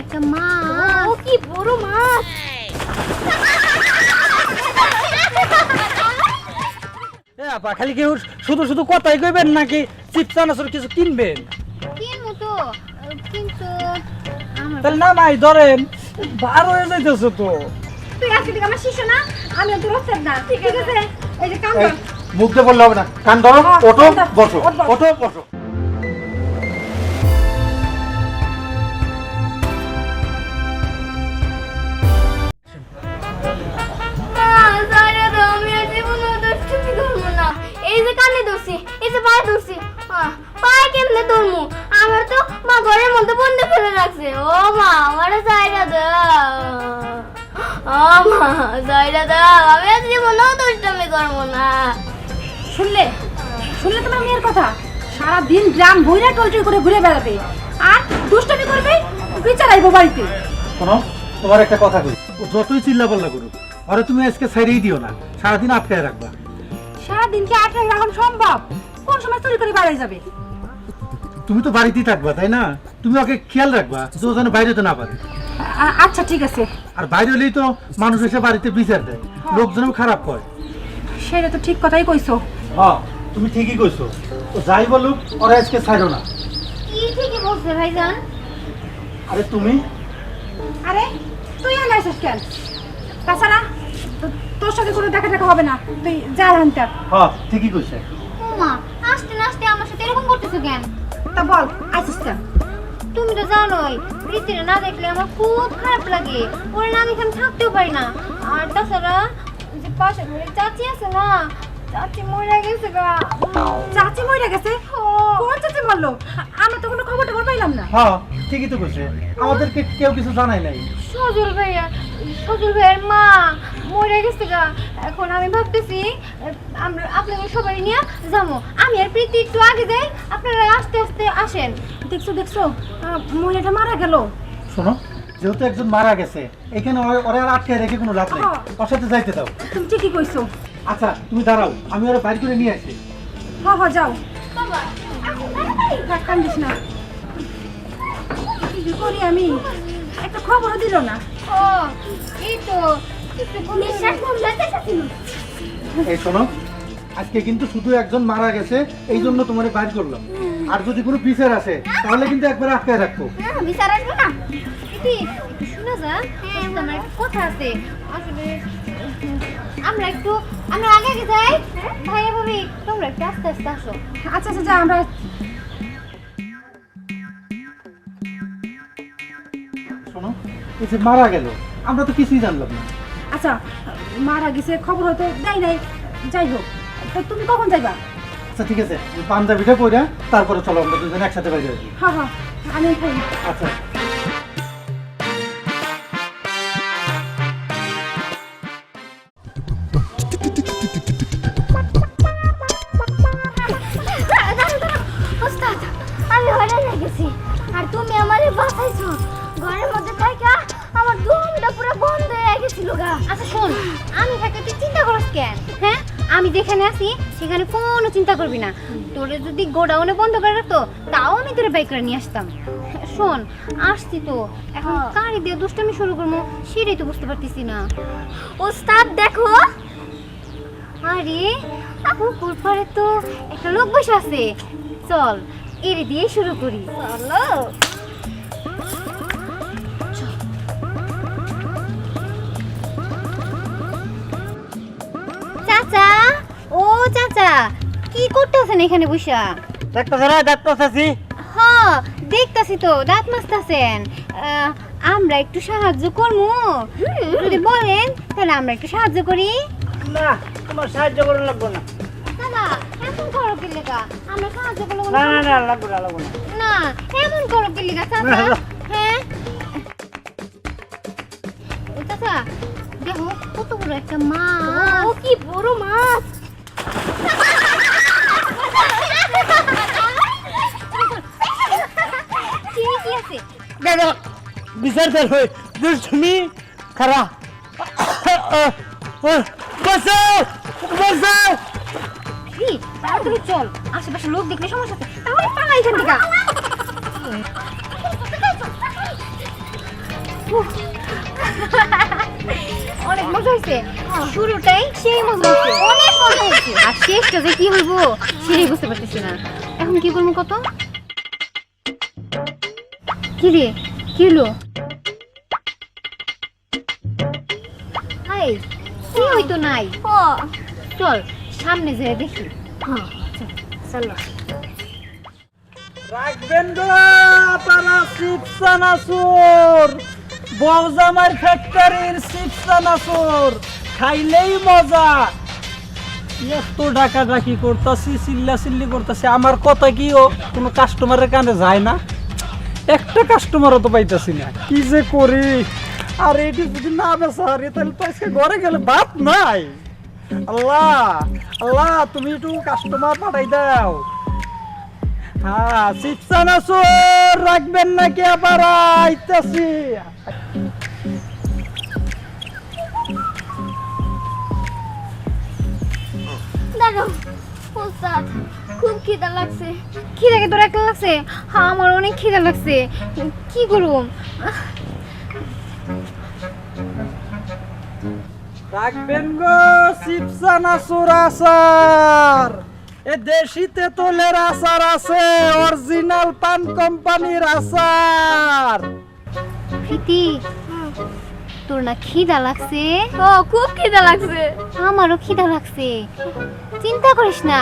একটা মাছ। ও কি বড় মাছ। এ আপা খালি কি শুধু শুধু কথাই কইবেন নাকি চিপস আনাসর কিছু কিনবেন? কিনবো তো কিন্তু তাহলে না মাই ধরেন বার হয়ে যাইতেছে তো। তুই আজকে থেকে আমার শিষ্য না আমি তোর ওস্তাদ না। ঠিক আছে। এই যে কাম কর। মুখ দিয়ে বললে হবে না। কান ধরো হ্যাঁ, ওঠো কান বসো। ওঠ, বস। এই যে কানে ধরছি এই যে পায়ে ধরছি। পায়ে কেমনে ধরমু? আমার তো মা ঘরের মধ্যে বন্ধ ফেলে রাখছে। ও মা আমার সাইরা দাও। ও মা সাইরা দাও। আমি আর জীবনে দুষ্টুমি করব না। শুনলে? শুনলে তোমার মেয়ের কথা? সারা দিন গ্রাম বইরা টলটল করে ঘুরে বেড়াবে। আর দুষ্টমি করবে বিচার আইবো বাড়িতে। শোনো তোমার একটা কথা কই। ও যতই চিল্লা পাল্লা করুক আরে তুমি আজকে ছাইরেই দিও না। সারাদিন আটকায় রাখবা। সারা দিন কি আটকে রাখুন সম্ভব? কোন সময় চুরি করে বেড়াই যাবে? তুমি তো বাড়িতেই থাকবা তাই না? তুমি ওকে খেয়াল রাখবা যে ও যেন বাইরে তো না পারে। আচ্ছা ঠিক আছে। আর বাইরে হলেই তো মানুষ এসে বাড়িতে বিচার দেয় লোকজনও খারাপ হয়। সেটা তো ঠিক কথাই কইছো। হ্যাঁ তুমি ঠিকই কইছো। ও যাই বলুক ওরা আজকে ছাইরো না। কি ঠিকই বলছে ভাইজান? আরে তুমি? আরে তুই আর নাইছিস কেন? তাছাড়া তো- তোর সাথে কোনো দেখা দেখা হবে না। তুই যা হান্টার হ্যাঁ ঠিকই কইছে। ও মা আস্তে আস্তে আমার সাথে এরকম করতেছো কেন? তা বল আইসিস কেন? তুমি তো জানোই প্রীতিরে না দেখলে আমার খুব খারাপ লাগে। ওর না আমি এখানে থাকতেও পারি না। আর তাছাড়া যে পাশে ঘরে চাচি আছে না চাচি মরে গেছে গা। চাচি মরে গেছে? কোন চাচি বলল আমরা তো কোনো খবর টবর পাইলাম না। হ্যাঁ ঠিকই তো কইছে। আমাদেরকে কেউ কিছু জানাই নাই। সজল ভাইয়া সজল ভাইয়ের মা মরে গেছে গা। এখন আমি ভাবতেছি আমরা আপনাদের সবাই নিয়ে যাব আমি আর প্রীতি একটু আগে যাই আপনারা আস্তে আস্তে আসেন। দেখছ দেখছ মহিলাটা মারা গেল। শোনো যেহেতু একজন মারা গেছে এখানে ওরা- ওরা আর আটকে রেখে কোনো লাভ নেই। হ্যাঁ। ওর সাথে যাইতে দাও। তুমি ঠিকই কইছো। আচ্ছা তুমি দাঁড়াও আমি ওরা বাইর করে নিয়ে আসি। হ হ যাও। বাবা কান্দিস না। কি করি আমি? একটা খবরও দিল না। ও এই তো এই শোনো আজকে কিন্তু শুধু একজন মারা গেছে এই জন্য তোমার বাইর করলাম। আর যদি কোনো বিচার আসে তাহলে কিন্তু একবার আটকায় রাখব। হ্যাঁ বিচার আসবে না। শোনা যা হ্যাঁ আমার কথা আছে। আসলে আমরা একটু আমরা আগে আগে যাই। ভাইয়া ভাবি তোমরা একটু আস্তে আস্তে আসো। আচ্ছা আচ্ছা যা আমরা শোনো এই যে মারা গেল আমরা তো কিছুই জানলাম না। আচ্ছা মারা গেছে খবর হতে দেয় নাই। যাই হোক তো তুমি কখন যাইবা? আচ্ছা ঠিক আছে। পাঞ্জাবিটা পরে তারপরে চলো আমরা দুজন একসাথে বাইরে হ্যাঁ হ্যাঁ আমি আচ্ছা। আচ্ছা শোন আমি থাকতে তুই চিন্তা করিস কেন? হ্যাঁ? আমি যেখানে আছি সেখানে কোনো চিন্তা করবি না। তোরে যদি গোডাউনে বন্ধ করে রাখতো তাও আমি তোরে বাইক করে নিয়ে আসতাম। শোন আসছি তো। এখন কারি দিয়ে দুষ্টামি শুরু করব সেটাই তো বুঝতে পারতেছি না। ও ওস্তাদ দেখো। আরে পুকুর পাড়ে তো একটা লোক বসে আছে। চল এর দিয়ে শুরু করি। চলো। চাচা কি করতেছেন এখানে বসা? দেখতেছ না দেখতেছি। হ দেখতাছি তো দাঁত মাছতাছেন আমরা একটু সাহায্য করব যদি বলেন তাহলে আমরা একটু সাহায্য করি। না তোমার সাহায্য করুন লাগবো না। দাদা এমন করো কি লেখা আমরা সাহায্য করব না না না লাগবো না লাগবো না। না এমন করো কি লেখা চাচা। না, না। হ্যাঁ? চাচা দেখো কত বড় একটা মাছ। ও কি বড় মাছ! विचार चालू जर तुम्ही खरा बस बस তাড়াতাড়ি চল আশেপাশে লোক দেখলে সমস্যা আছে। তাহলে পালা এখান থেকে। মজা হয়েছে। শুরুটাই সেই মজা হয়েছে। অনেক মজা হয়েছে। আর শেষটা যে কি হইব সেটাই বুঝতে পারতেছি না। এখন কি করব কত? কি রে? কি হলো হাই কি হইতো নাই? চল সামনে যেয়ে দেখি। হ্যাঁ। চলো। রাখবেন গো আপনারা চিপসানাসুর বউজামার ফ্যাক্টরির চিপসানাসুর খাইলেই মজা। এত ডাকা ডাকি করতেছি চিল্লা চিল্লি করতেছি। আমার কথা কি ও কোনো কাস্টমারের কানে যায় না? একটা কাস্টমারও তো পাইতেছি না। কি যে করি? আর এটি যদি না বেসা রে তাহলে তো আজকে ঘরে গেলে ভাত নাই। আল্লাহ আল্লাহ, তুমি একটু কাস্টমার পাঠাই দাও। হ্যাঁ শিবসানা সুর রাখবেন নাকি আবার আইতাছি? দাঁড়াও ওস্তাদ খুব খিদা লাগছে। খিদাকে তোর একটা লাগছে? হ্যাঁ আমার অনেক খিদা লাগছে। কি করুম রাখবেন গো শিবসানা সুর আসার এ দেশি তেঁতুলের আচার আছে অরিজিনাল পান কোম্পানির আচার। প্রীতি তোর না খিদা লাগছে? ও খুব খিদা লাগছে। আমারও খিদা লাগছে। চিন্তা করিস না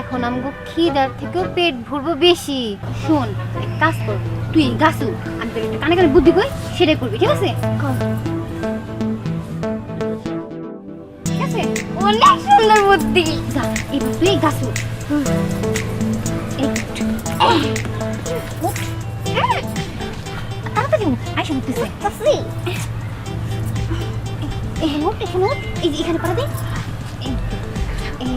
এখন আমগো খিদার থেকেও পেট ভরবো বেশি। শোন এক কাজ কর তুই গাছু আমি তোর কানে কানে বুদ্ধি কই সেটাই করবি ঠিক আছে? ঠিক আছে? অনেক সুন্দর বুদ্ধি। যা এবার তুই গাছু তাড়াতাড়ি আয়সা উঠতেছে। আসি এখানে উঠ এখানে উঠ এই যে এখানে পাড়া দে। এই এই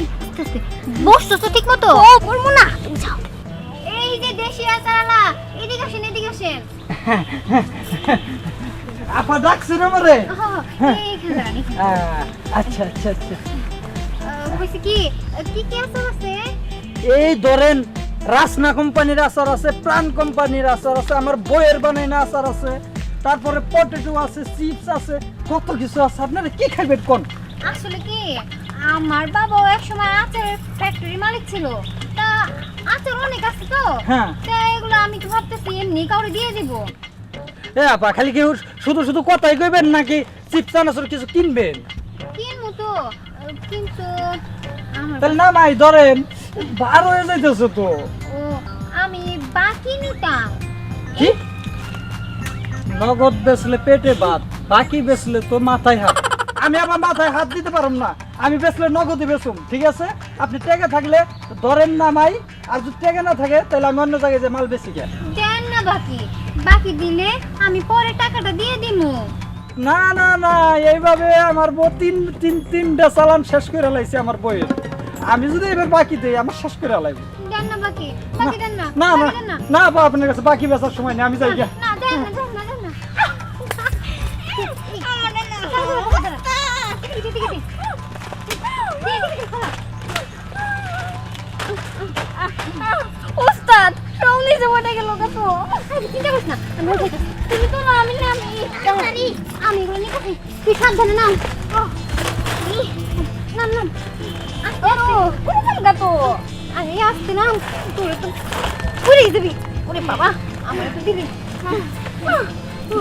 এই, আস্তে আস্তে। বসছো তো ঠিক মতো? ও বলব না। তুমি যাও। এই যে দেশি আচারালা এদিকে আসেন এদিকে আসেন। আপা ডাকছেন আমারে? হ্যাঁ। আহ, আচ্ছা আচ্ছা আচ্ছা। আহ, কি? কি কি আচার আছে? এই ধরেন রাসনা কোম্পানির আচার আছে প্রাণ কোম্পানির আচার আছে আমার বইয়ের বানাইনা আচার আছে। তারপরে পটেটো আছে চিপস আছে কত কিছু আছে। আপনারা কি খাইবেন কোন? আসলে কি আমার বাবা এক সময় আচারের ফ্যাক্টরি মালিক ছিল। তা আচার অনেক আছে তো। হ্যাঁ। তা এগুলো আমি তো ভাবতেছি এমনি কাউরে দিয়ে দিব। এ আপা খালি কি শুধু শুধু কথাই কইবেন নাকি চিপস আনাসর কিছু কিনবেন? কিনবো তো কিন্তু তাহলে না নাই ধরেন বার হয়ে যাইতেছে তো। ও আমি বাকি নিতাম। কি? নগদ বেচলে পেটে ভাত বাকি বেচলে তো মাথায় হাত। আমি আমার মাথায় হাত দিতে পারব না। আমি বেচলে নগদই বেচুম ঠিক আছে? আপনি টেকে থাকলে ধরেন না মাই আর যদি টেকে না থাকে তাহলে আমি অন্য জায়গায় যে মাল বেশি গে দেন না বাকি। বাকি দিলে আমি পরে টাকাটা দিয়ে দিমু। না না না এইভাবে আমার বউ তিন তিন তিনটা চালান শেষ করে লাইছে আমার বইয়ের আমি যদি এবার বাকি দিই আমার শেষ করে লাইব। দেন না বাকি বাকি দেন না না না না। আপনার কাছে বাকি বেচার সময় নেই আমি যাই না না। ওস্তাদ সব নিচে পড়ে গেল কত আরে, চিন্তা করিস না আমি তুমি তো না আমি নামি তাড়াতাড়ি, আমি এগুলো নিয়ে খাচ্ছি। তুই সাবধানে নাম। নাম নাম। আস্তে আস্তে। কোন কত আরে আসতে নাম। তোর তো পুরে দিবি ওরে বাবা আমার তো দিবি।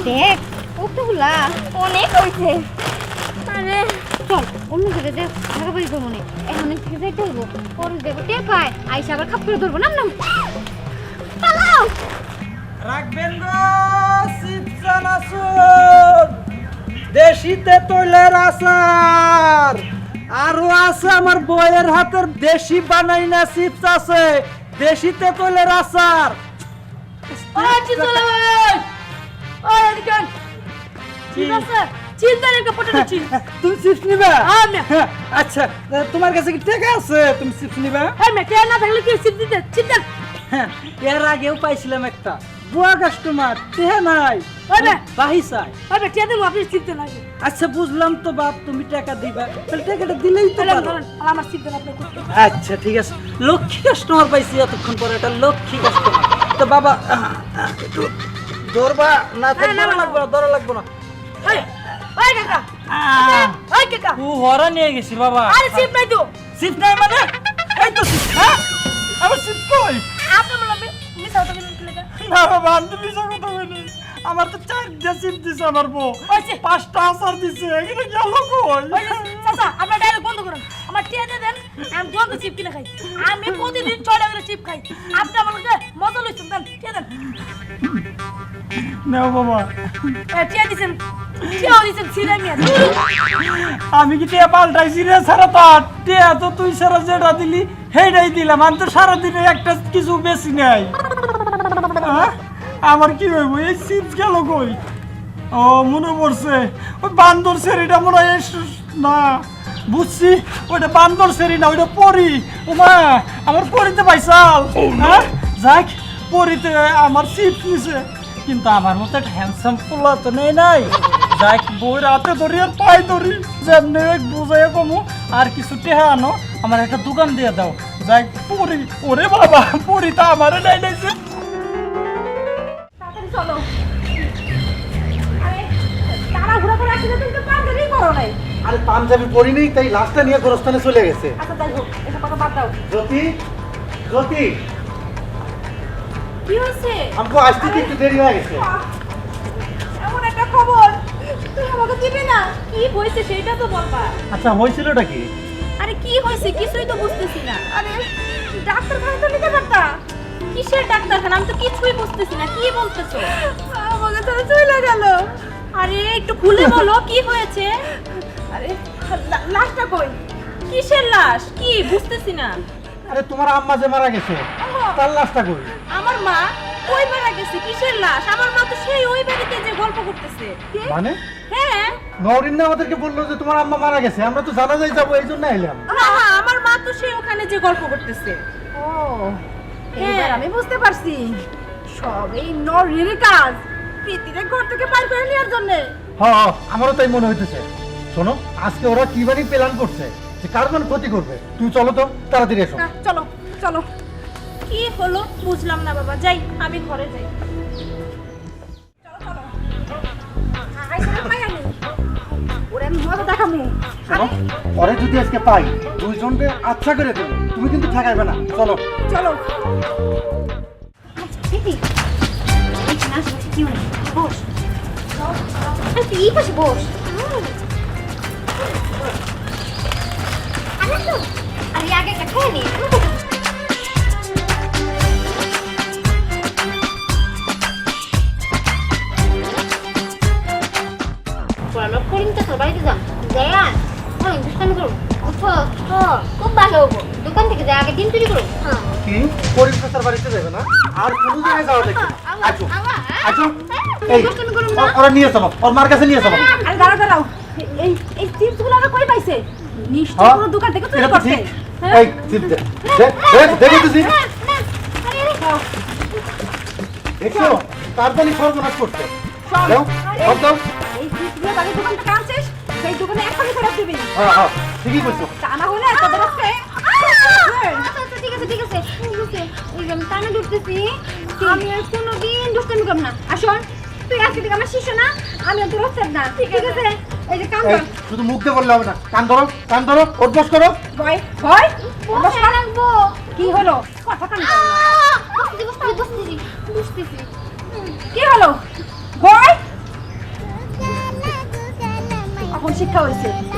দেখ কতগুলা। অনেক হয়েছে। আরে চল অন্য জায়গায় যে না এখন থেকে যাইতে হইব। পরে টের পায় আইসা আবার খাপ করে ধরবো নাম নাম। পালাও! রাখবেন গো শিবসানাসুর দেশি তেঁতুলের আচার। আরও আছে আমার বইয়ের হাতের দেশি বানাই না চিপস আছে। দেশি তেঁতুলের আচার। ঠিক আছে। তুমি চিপস নিবা? আচ্ছা তোমার কাছে কি টাকা আছে? তুমি চিপস নিবা? হ্যাঁ, এর আগেও পাইছিলাম একটা। বুয়া কাস্টমার টেহা নাই। বাহি চাই আচ্ছা বুঝলাম তো বাপ তুমি টাকা দিবা। তাহলে টাকাটা দিলেই তো পারো। আচ্ছা ঠিক আছে। লক্ষ্মী কাস্টমার পাইছি এতক্ষণ পরে একটা লক্ষ্মী কাস্টমার তো বাবা একটু ধরবা না না লাগবে না ধরা লাগবে না। ওই কাকা ওই কাকা। ও হরা নিয়ে গেছি বাবা। আরে চিপ নাই তো। সিপ নাই মানে? এই তো সিপ হ্যাঁ? আমার সিপ কই? আপনি বললাম মিসাও তো কিন্তু লেখা? না বাবা আমি মিশা কথা বলি আমার তো চারটা সিপ দিছে আমার বউ। পাঁচটা আসার দিছে এখানে গেল কই চাচা আপনার ডায়লগ বন্ধ করুন। আমার টিয়া দিয়ে দেন আমি জলদি চিপ কিনে খাই। আমি প্রতিদিন ছয় টাকা চিপ খাই। আপনি আমার মজা লইছেন দেন টিয়া দেন। নাও বাবা। টিয়া দিছেন টিয়াও দিছেন মিয়া আমি কি টিয়া পাল্টাইছি রে সারা তো টিয়া তো তুই সারা যেটা দিলি সেইটাই দিলাম। আমি তো সারাদিনে একটা কিছু বেশি নাই? আমার কি হইব? এই চিপস গেল কই? ও মনে পড়ছে। ওই বান্দর সেরিটা মনে হয় না বুঝছি। ওইটা বান্দর সেরি না ওইটা পরি। ওমা আমার পরিতে পাইছাল হ্যাঁ? যাক পরিতে আমার চিপস নিছে। কিন্তু আমার মতো একটা হ্যান্ডসাম পোলা তো নেই নাই। যাক বই রাতে ধরি আর পাই ধরি। যেমনি বুঝাই কমু। আর কিছু টেহা আনো আমার একটা দোকান দিয়ে দাও। যাক পরি। ওরে বাবা পরি তা আমারে নাই তাড়াতাড়ি চলো। আরে তাড়াহুড়া করে আসলে তুমি তো পাঞ্জাবি করো নাই। আরে পাঞ্জাবি পরি নেই তাই লাস্টটা নিয়ে গোরস্থানে চলে গেছে। আচ্ছা যাই হোক এসব কথা বাদ দাও। জ্যোতি জ্যোতি। কি হয়েছে? আমাকে আসতে কি একটু দেরি হয়ে গেছে। এমন একটা খবর। তুই আমাকে দিবি না? কি হয়েছে সেটা তো বলবা আচ্ছা হয়েছিলটা কি? আরে কি হয়েছে কিছুই তো বুঝতেছি না। আরে ডাক্তারখানা তো নিতে পারতা? কিসের ডাক্তারখানা? আমি তো কিছুই বুঝতেছি না কি বলতেছো? আমাকে তো চলে গেল। আরে একটু খুলে বলো কি হয়েছে? আরে লাশটা কই? কিসের লাশ? কি? বুঝতেছি না। আরে তোমার আম্মা যে মারা গেছে তার লাশটা কই? আমার মা ওই মারা গেছে কিসের লাশ? আমার মা তো সেই ওই বাড়িতে যে গল্প করতেছে। মানে? হ্যাঁ। নরিন না আমাদেরকে বলল যে তোমার আম্মা মারা গেছে আমরা তো জানা যাই যাব এই জন্য এলাম। আমার মা তো সেই ওখানে যে গল্প করতেছে। ও হ্যাঁ। এবার আমি বুঝতে পারছি। সব এই নরের কাজ প্রীতিরে ঘর থেকে বাইর করে নেওয়ার জন্য। হ্যাঁ আমারও তাই মনে হইতেছে। শোনো আজকে ওরা কি বাড়ি প্ল্যান করছে যে কার মান ক্ষতি করবে? তুমি চলো তো তাড়াতাড়ি এসো। চলো চলো। কি হলো? বুঝলাম না বাবা যাই আমি ঘরে যাই। পরে যদি আজকে পাই দুইজনকে আচ্ছা করে দেবো। তুমি কিন্তু ঠেকাইবে না। চলো। চলো। বস আরে আগে খেয়ে নি। করিম তো বাড়িতে যাম যাই অনেক দুষ্টামি করো বুঝছ খুব ভালো হব। দোকান থেকে যাই আগে ডিম চুরি করো হ্যাঁ। কি? পরিবেশের বাড়িতে যাবে না? আর কোনো জায়গায় যাওয়া দেখবে এই ওরা নিয়ে ওর মার কাছে নিয়ে চলো। আরে দাঁড়াও দাঁড়াও। এই এই চিপসগুলো আমরা কই পাইছে? নিশ্চয়ই হ্যাঁ? কোনো দোকান থেকে চুরি করছে। হ্যাঁ? এই চিপ দে। দে দে দেখো তো চিপ দেখছ? তাড়াতাড়ি সর্বনাশ করছে। দাও দাও চিপসগুলো বাড়ির দোকান থেকে আনছিস সেই দোকানে এখনই ফেরত দিবি। হ্যাঁ হ্যাঁ ঠিকই করছ তা না হলে তোদের আজকে আচ্ছা আচ্ছা ঠিক আছে ঠিক আছে। ঠিক আছে আমি কানে ঢুকতেছি আমি আর কোনোদিন দুষ্টামি করব না। আর শোন তুই আজকে থেকে আমার না আমি তোর ওস্তাদ না। ঠিক আছে। এই যে কাম এই কর শুধু মুখ দিয়ে বললে হবে না কান ধরো কান ধরো অভ্যাস করো। ভয় ভয়? রাখব কি হলো? কথা কান বসতেছি বসতেছি বসতেছি বসতেছি। কি হলো? ভয়? এখন শিক্ষা হয়েছে।